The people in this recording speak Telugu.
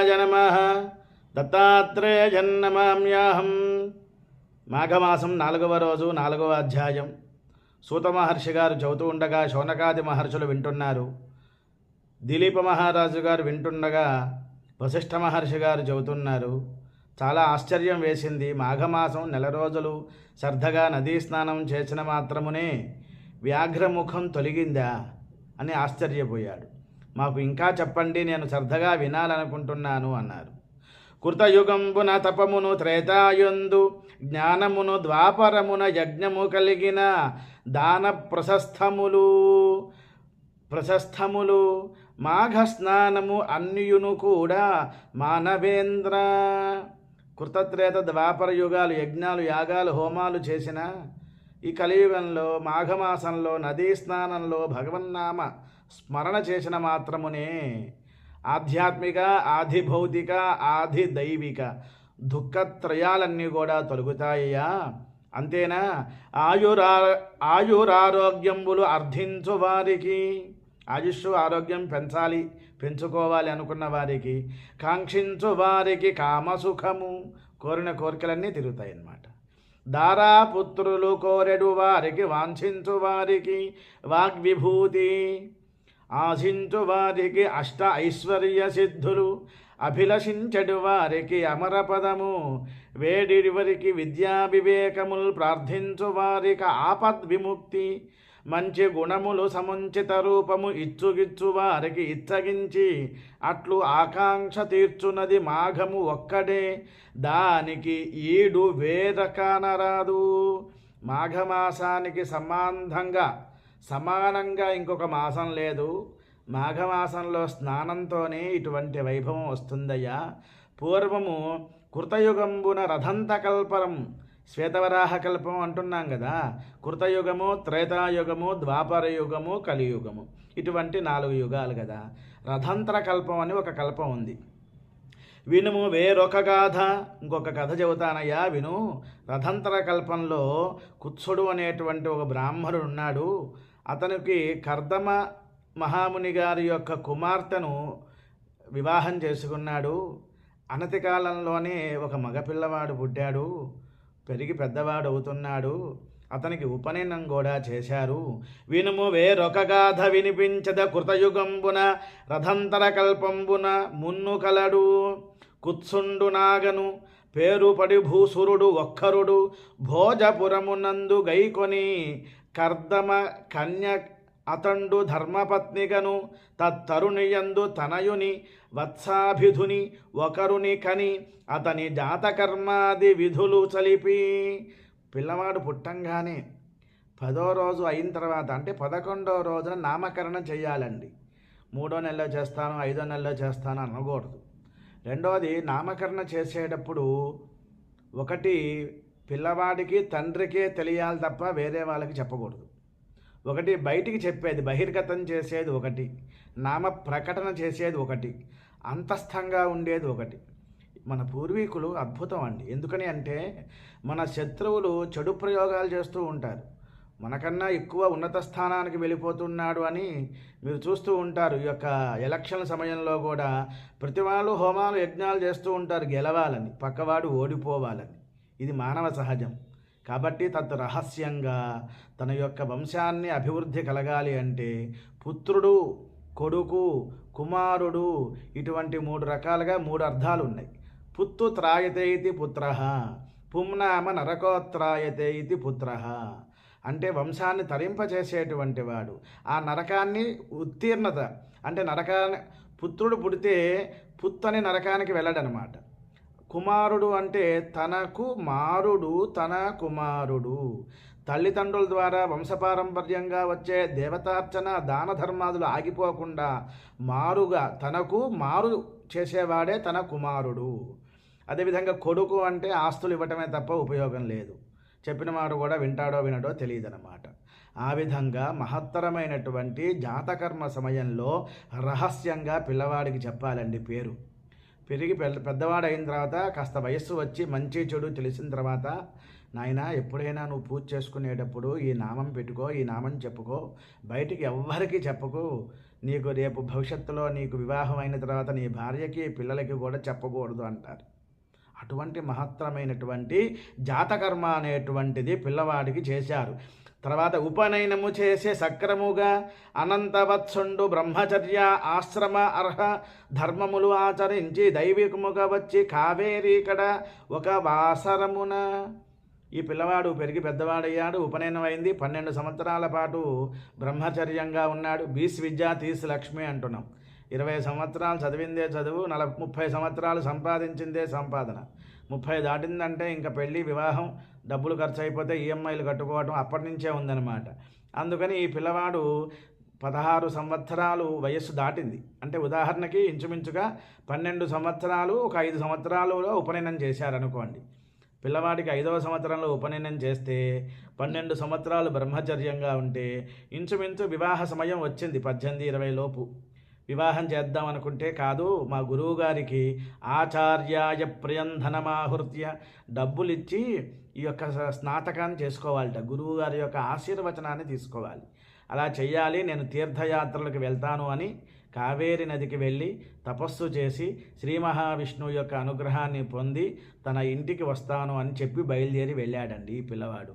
దత్తాత్రేయాయ నమ. దత్తాత్రేయన్నమామ్యాహం మాఘమాసం నాలుగవ రోజు నాలుగవ అధ్యాయం. సూత మహర్షి గారు చదువుతూ ఉండగా శౌనకాది మహర్షులు వింటున్నారు. దిలీప మహారాజు గారు వింటుండగా వశిష్ఠ మహర్షి గారు చెబుతున్నారు చాలా ఆశ్చర్యం వేసింది. మాఘమాసం నెల రోజులు శ్రద్ధగా నదీ స్నానం చేసిన మాత్రమునే వ్యాఘ్రముఖం తొలగిందా అని ఆశ్చర్యపోయాడు. మాకు ఇంకా చెప్పండి నేను శ్రద్ధగా వినాలనుకుంటున్నాను అన్నారు. కృతయుగంబున తపమును త్రేతాయుందు జ్ఞానమును ద్వాపరమున యజ్ఞము కలిగిన దాన ప్రశస్తములు ప్రశస్తములు మాఘ స్నానము అన్యును కూడా మానవేంద్ర. కృతత్రేత ద్వాపర యుగాలు యజ్ఞాలు యాగాలు హోమాలు చేసిన ఈ కలియుగంలో మాఘమాసంలో నదీ స్నానంలో భగవన్నామ స్మరణ చేసిన మాత్రమునే ఆధ్యాత్మిక ఆధిభౌతిక ఆధిదైవిక దైవిక దుఃఖత్రయాలన్నీ కూడా తొలగుతాయ్యా. అంతేనా? ఆయురా ఆయురారోగ్యంబులు అర్థించు వారికి ఆయుష్ ఆరోగ్యం పెంచాలి పెంచుకోవాలి అనుకున్న వారికి కాంక్షించు వారికి కామసుఖము కోరిన కోరికలన్నీ తిరుగుతాయి అన్నమాట దారాపుత్రులు కోరెడు వారికి వాంఛించు వారికి వాగ్విభూతి ఆశించు వారికి అష్ట ఐశ్వర్య సిద్ధులు. అభిలషించడు వారికి అమరపదము వేడివరికి విద్యా వివేకములు ప్రార్థించు వారికి ఆపద్ విముక్తి మంచి గుణములు సముంచిత రూపము ఇచ్చుగిచ్చు వారికి ఇచ్చగించి. అట్లు ఆకాంక్ష తీర్చున్నది మాఘము ఒక్కడే. దానికి ఈడు వేరకానరాదు మాఘమాసానికి సంబంధంగా సమానంగా ఇంకొక మాసం లేదు. మాఘమాసంలో స్నానంతోనే ఇటువంటి వైభవం వస్తుందయ్యా. పూర్వము కృతయుగంబున రథంతకల్పరం శ్వేతవరాహ కల్పం అంటున్నాం కదా. కృతయుగము త్రేతాయుగము ద్వాపర యుగము కలియుగము. ఇటువంటి నాలుగు యుగాలు కదా. రథంతర కల్పం అని ఒక కల్పం ఉంది. వినుము వేరొక గాథ ఇంకొక కథ చెబుతానయ్యా విను. రథంతర కల్పంలో కుత్సుడు అనేటువంటి ఒక బ్రాహ్మణుడు ఉన్నాడు. అతనికి కర్దమ మహాముని గారి యొక్క కుమార్తెను వివాహం చేసుకున్నాడు. అనతి కాలంలోనే ఒక మగపిల్లవాడు పుట్టాడు. పెరిగి పెద్దవాడు అవుతున్నాడు అతనికి ఉపనయనం కూడా చేశారు. వినుము వేరొక గాథ వినిపించద కృతయుగంబున రథంతర కల్పంబున మున్ను కలడు. కుత్సుండు నాగను పేరుపడి భూసురుడు ఒక్కరుడు భోజపురమునందు గైకొని కర్దమ కన్య అతండు ధర్మపత్నిగను తత్తరుణియందు తనయుని వత్సాభిధుని ఒకరుని కని అతని జాతకర్మాది విధులు చలిపి. పిల్లవాడు పుట్టంగానే పదో రోజు అయిన తర్వాత అంటే పదకొండో రోజున నామకరణం చేయాలండి. మూడో నెలలో చేస్తాను ఐదో నెలలో చేస్తాను అనకూడదు. రెండవది నామకరణ చేసేటప్పుడు ఒకటి పిల్లవాడికి తండ్రికే తెలియాలి తప్ప వేరే వాళ్ళకి చెప్పకూడదు. ఒకటి బయటికి చెప్పేది బహిర్గతం చేసేది ఒకటి నామ ప్రకటన చేసేది ఒకటి అంతస్థంగా ఉండేది ఒకటి. మన పూర్వీకులు అద్భుతం అండి. ఎందుకని అంటే మన శత్రువులు చెడు ప్రయోగాలు చేస్తూ ఉంటారు. మనకన్నా ఎక్కువ ఉన్నత స్థానానికి వెళ్ళిపోతున్నాడు అని మీరు చూస్తూ ఉంటారు. ఈ యొక్క ఎలక్షన్ సమయంలో కూడా ప్రతి వాళ్ళు హోమాలు యజ్ఞాలు చేస్తూ ఉంటారు గెలవాలని పక్కవాడు ఓడిపోవాలని. ఇది మానవ సహజం. కాబట్టి తత్ రహస్యంగా తన యొక్క వంశాన్ని అభివృద్ధి కలగాలి అంటే పుత్రుడు కొడుకు కుమారుడు ఇటువంటి మూడు రకాలుగా మూడు అర్థాలు ఉన్నాయి పుత్తు త్రాయతే ఇది పుత్ర పుంనామ నరకోత్రాయతే ఇది పుత్ర. అంటే వంశాన్ని తరింపచేసేటువంటి వాడు. ఆ నరకాన్ని ఉత్తీర్ణత అంటే నరకాన్ని పుత్రుడు పుడితే పుత్తని నరకానికి వెళ్ళడనమాట. కుమారుడు అంటే తనకు మారుడు తన కుమారుడు. తల్లిదండ్రుల ద్వారా వంశపారంపర్యంగా వచ్చే దేవతార్చన దాన ధర్మాదులు ఆగిపోకుండా మారుగా తనకు మారు చేసేవాడే తన కుమారుడు. అదేవిధంగా కొడుకు అంటే ఆస్తులు ఇవ్వటమే తప్ప ఉపయోగం లేదు. చెప్పిన మాట కూడా వింటాడో వినడో తెలియదన్నమాట. ఆ విధంగా మహత్తరమైనటువంటి జాతకర్మ సమయంలో రహస్యంగా పిల్లవాడికి చెప్పాలండి పేరు. పెరిగి పెద్ద పెద్దవాడు అయిన తర్వాత కాస్త వయస్సు వచ్చి మంచి చెడు తెలిసిన తర్వాత నాయన ఎప్పుడైనా నువ్వు పూజ చేసుకునేటప్పుడు ఈ నామం పెట్టుకో ఈ నామం చెప్పుకో బయటికి ఎవ్వరికి చెప్పకు. నీకు రేపు భవిష్యత్తులో నీకు వివాహం అయిన తర్వాత నీ భార్యకి పిల్లలకి కూడా చెప్పకూడదు అంటారు. అటువంటి మహత్తరమైనటువంటి జాతకర్మ అనేటువంటిది పిల్లవాడికి చేశారు. తర్వాత ఉపనయనము చేసే సక్రముగా అనంతవత్సుండు బ్రహ్మచర్య ఆశ్రమ అర్హ ధర్మములు ఆచరించి దైవికముగా వచ్చి కావేరీకడ ఒక వాసరమున. ఈ పిల్లవాడు పెరిగి పెద్దవాడయ్యాడు ఉపనయనం అయింది. పన్నెండు సంవత్సరాల పాటు బ్రహ్మచర్యంగా ఉన్నాడు. బీస్ విద్యా తీసి లక్ష్మి అంటున్నాం. ఇరవై సంవత్సరాలు చదివిందే చదువు నలభై ముప్పై సంవత్సరాలు సంపాదించిందే సంపాదన. ముప్పై దాటిందంటే ఇంకా పెళ్ళి వివాహం డబ్బులు ఖర్చు అయిపోతే ఈఎంఐలు కట్టుకోవడం అప్పటి నుంచే ఉందన్నమాట. అందుకని ఈ పిల్లవాడు పదహారు సంవత్సరాలు వయస్సు దాటింది. అంటే ఉదాహరణకి ఇంచుమించుగా పన్నెండు సంవత్సరాలు ఒక ఐదు సంవత్సరాలలో ఉపనయనం చేశారనుకోండి. పిల్లవాడికి ఐదవ సంవత్సరంలో ఉపనయనం చేస్తే పన్నెండు సంవత్సరాలు బ్రహ్మచర్యంగా ఉంటే ఇంచుమించు వివాహ సమయం వచ్చింది పద్దెనిమిది ఇరవై లోపు. వివాహం చేద్దాం అనుకుంటే కాదు మా గురువు గారికి ఆచార్యాయ ప్రియంధనమాహృత్య డబ్బులు ఇచ్చి ఈ యొక్క స్నాతకాన్ని చేసుకోవాలట. గురువు గారి యొక్క ఆశీర్వచనాన్ని తీసుకోవాలి. అలా చేయాలి నేను తీర్థయాత్రలకు వెళ్తాను అని కావేరి నదికి వెళ్ళి తపస్సు చేసి శ్రీ మహావిష్ణువు యొక్క అనుగ్రహాన్ని పొంది తన ఇంటికి వస్తాను అని చెప్పి బయలుదేరి వెళ్ళాడండి ఈ పిల్లవాడు.